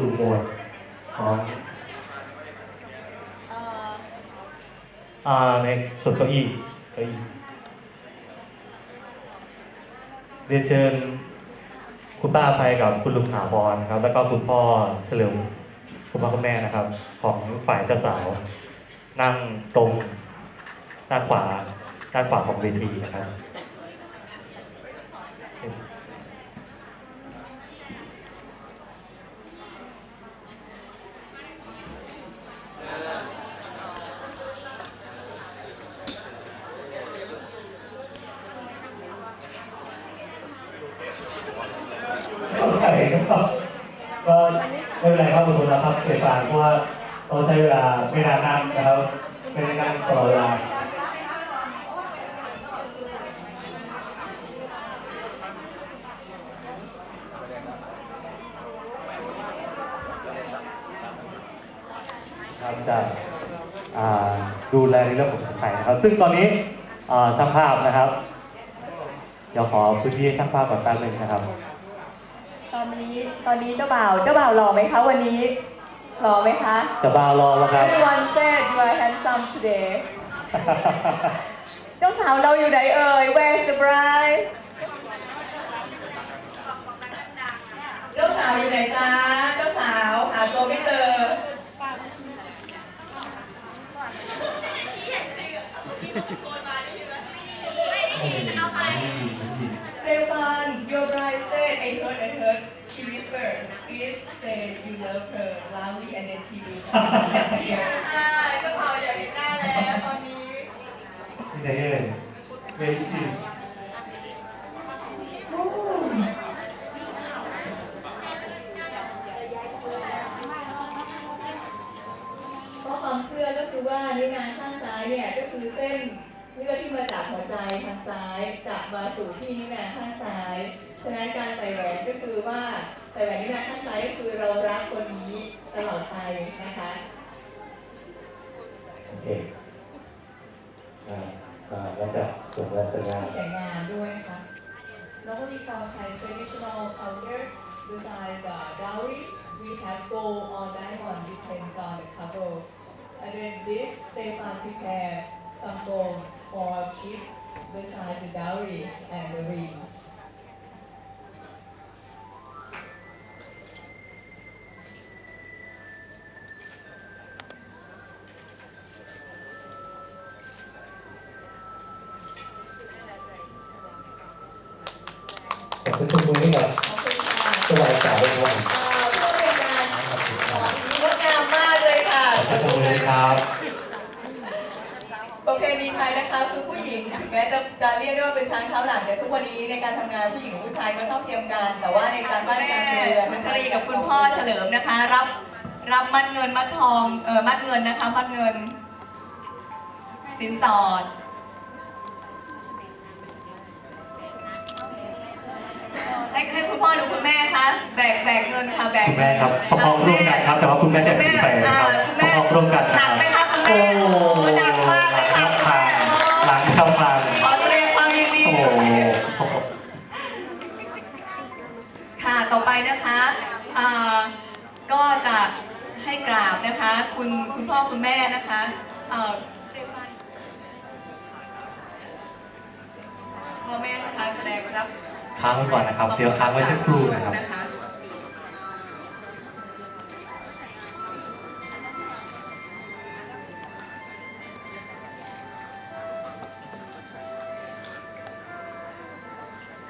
จะได้เข้าสู่โหมดของเอ่ออ่าในส่วนเก้าอี้เก้าอี้เรียนเชิญคุณป้าภัยกับคุณลุงถาวรครับ แล้วก็คุณพ่อเฉลิมคุณพ่อคุณแม่นะครับ ของฝ่ายเจ้าสาว นั่งตรงด้านขวาด้านขวาของเวทีนะครับ เข้าใจครับก็ไม่เป็นไร ครับทุกคนนะครับเกิารเพราะว่าเราใช้เวลาไม่นานนักนะครับไม่ได้นั่งตลอดเวลาครับจะดูแลในเรื่องของสุขภายนะครับ ซึ่งตอนนี้ช่างภาพนะครับเดี๋ยวขอพื้นที่ให้ช่างภาพก่อนแป๊บหนึงนะครับ ตอนนี้ตอนนี้เจ้าบ่าวเจ้าบ่าวหล่อไหมคะวันนี้ หล่อไหมคะ จะบาวรอแล้วครับ Everyone said you are handsome today เจ้าสาวเราอยู่ไหนเอ่ย Where's the bride เจ้าสาวอยู่ไหนจ๊ะเจ้าสาวหาตัวไม่เจอ Stefan, your bride said, I heard, I heard, she whispered, please say you love her loudly and then she will come here. ใช่เจ้าบ่าวอยากเห็นหน้าแล้วตอนนี้นี่ไงเอ่ยเวชีก็ความเชื่อก็คือว่านิ้วนางข้างซ้ายเนี่ยก็คือเส้นเลือดที่มาจากหัวใจทางซ้ายจะมาสู่ที่นิ้วนางข้างซ้าย ฉะนั้นการใส่แหวนก็คือว่า ใส่แหวนนิ้วนางข้างซ้ายก็คือเรารักคนนี้ตลอดไปนะคะโอเคอ่าอ่าแล้วจะส่งรัชงานแต่งงานด้วยนะคะ Normally for Thai traditional culture besides the dowry we have gold or diamond depends on the couple and then this Stefan prepare some gold for gift besides the dowry and the ring คุณทุกคนที่กับขอบคุณค่ะสบายใจด้วยครับอ่าเพื่อเป็นการขอบคุณครับงดงามมากเลยค่ะขอบคุณเลยครับประเพณีไทยนะคะคือผู้หญิงถึงแม้จะจะเรียกได้ว่าเป็นช้างเท้าหลังแต่ทุกวันนี้ในการทำงานผู้หญิงกับผู้ชายก็เท่าเทียมกัน แต่ว่าในการบ้านการเมืองคุณทรีกับคุณพ่อเฉลิมนะคะ รับรับมัดเงินมัดทองเออมัดเงินนะคะมัดเงิน สินสอด ให้ให้คุณพ่อหรือคุณแม่คะแบกแบกเงินค่ะแบกคุณแม่ครับประคองร่วมกันครับ แต่ว่าคุณแม่จะถือไปนะครับคุณปแม่ระคองร่วมกันหนักไหมคะคุณแม่โอ้โหหนักมากเลยค่ะหลังเข้าพานหลังเข้าพานขอแสดงความยินดีโอ้โหค่ะต่อไปนะคะอ่าก็จะให้กราบนะคะ คุณคุณพ่อคุณแม่นะคะเอ่อพ่อแม่นะคะแสดงรับ ค้างไว้ก่อนนะครับเดี๋ยวค้างไว้สักครู่นะครับนะคะ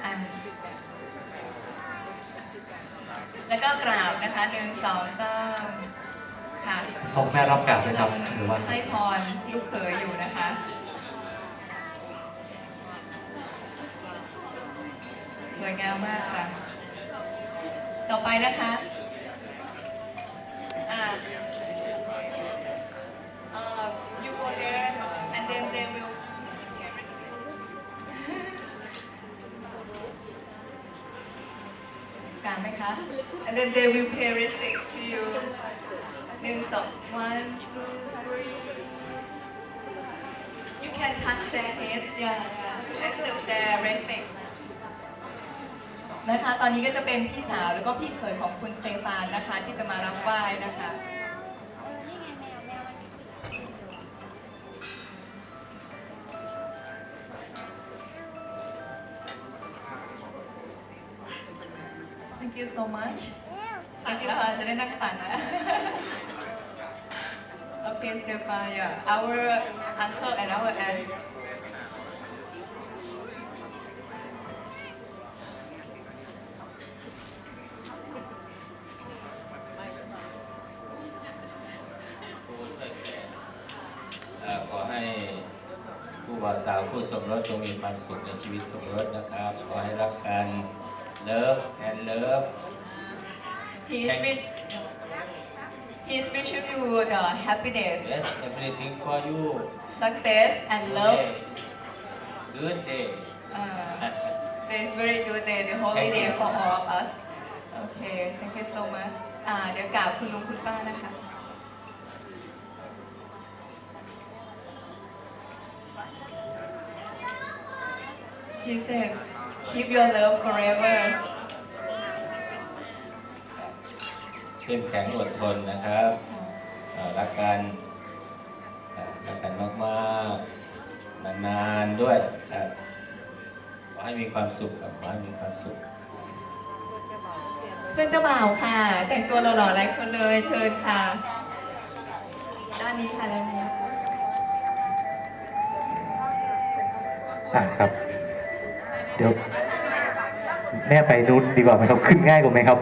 อะแล้วก็กราบนะคะหนึ่งสองสามค่ะเขาแม่รับกลับเลยครับหรือว่าให้พรลูกเขยอยู่นะคะ สวยงามมากค่ะ ต่อไปนะคะอ่าเอ่อ you go there and then they will การไหมคะ and then they will pay respect to you หนึ่งสอง one two three you can touch their head yeah yeah accept their respect นะคะ ตอนนี้ก็จะเป็นพี่สาวแล้วก็พี่เขยของคุณสเตฟานนะคะ ที่จะมารับไหว้นะคะ Thank you so much ตักแล้วค่ะจะได้นั่งตักนะ Okay, Stefan, yeah. Our uncle and our aunt จงมีความสุขในชีวิตสมรสนะครับ ขอให้รักกันเลิฟแอนเลิฟ He's wish He's wishing you the happiness, yes everything for you success, and love. good day Uh, it's very good day, the holy day for all of us. Okay, thank you so much. อ่าเดี๋ยวกราบคุณลุงคุณป้านะคะ He said, keep your love forever. เข้มแข็งอดทนนะครับเอ่อรักกันเอ่อรักกันมากๆ นานๆ ด้วยครับขอให้มีความสุขครับขอให้มีความสุข เพื่อนเจ้าบ่าวค่ะ แต่งตัวหล่อๆหลายคนเลยเชิญค่ะ ด้านนี้ค่ะด้านนี้อะครับ เดี๋ยวแม่ไปนู้นดีกว่าไหมครับ ขึ้นง่ายกว่าไหมครับ